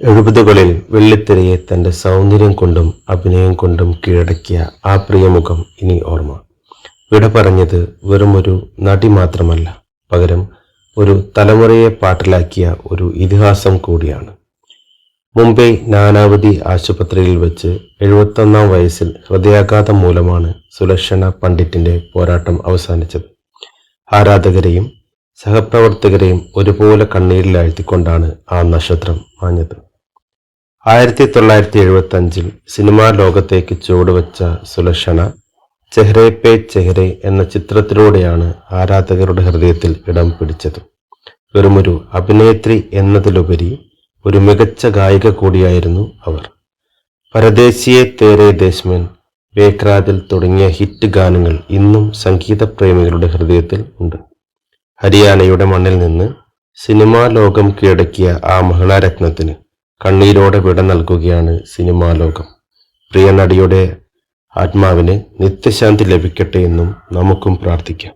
എഴുപതുകളിൽ വെള്ളിത്തിരയെ തന്റെ സൗന്ദര്യം കൊണ്ടും അഭിനയം കൊണ്ടും കീഴടക്കിയ ആ പ്രിയമുഖം ഇനി ഓർമ്മ. വിട പറഞ്ഞത് വെറുമൊരു നടി മാത്രമല്ല പകരം ഒരു തലമുറയെ പാട്ടിലാക്കിയ ഒരു ഇതിഹാസം കൂടിയാണ്. മുംബൈ നാനാവതി ആശുപത്രിയിൽ വെച്ച് എഴുപത്തൊന്നാം വയസ്സിൽ ഹൃദയാഘാതം മൂലമാണ് സുലക്ഷണ പണ്ഡിറ്റിന്റെ പോരാട്ടം അവസാനിച്ചത്. ആരാധകരെയും സഹപ്രവർത്തകരെയും ഒരുപോലെ കണ്ണീരിലാഴ്ത്തിക്കൊണ്ടാണ് ആ നക്ഷത്രം മാഞ്ഞത്. ആയിരത്തി തൊള്ളായിരത്തി എഴുപത്തി അഞ്ചിൽ സിനിമാ ലോകത്തേക്ക് ചുവടുവെച്ച സുലക്ഷണ ചെഹ്റെ പേ ചെഹ്റെ എന്ന ചിത്രത്തിലൂടെയാണ് ആരാധകരുടെ ഹൃദയത്തിൽ ഇടം പിടിച്ചത്. വെറുമൊരു അഭിനേത്രി എന്നതിലുപരി ഒരു മികച്ച ഗായിക കൂടിയായിരുന്നു അവർ. പരദേശിയെ തേരെ ദേശമൻ വേക്രാദിൽ തുടങ്ങിയ ഹിറ്റ് ഗാനങ്ങൾ ഇന്നും സംഗീത പ്രേമികളുടെ ഹൃദയത്തിൽ ഉണ്ട്. ഹരിയാനയുടെ മണ്ണിൽ നിന്ന് സിനിമാ ലോകം കീഴടക്കിയ ആ മഹിളാരത്നത്തിന് കണ്ണീരോടെ വിട നൽകുകയാണ് സിനിമാ ലോകം. പ്രിയ നടിയുടെ ആത്മാവിന് നിത്യശാന്തി ലഭിക്കട്ടെ എന്നും നമുക്കും പ്രാർത്ഥിക്കാം.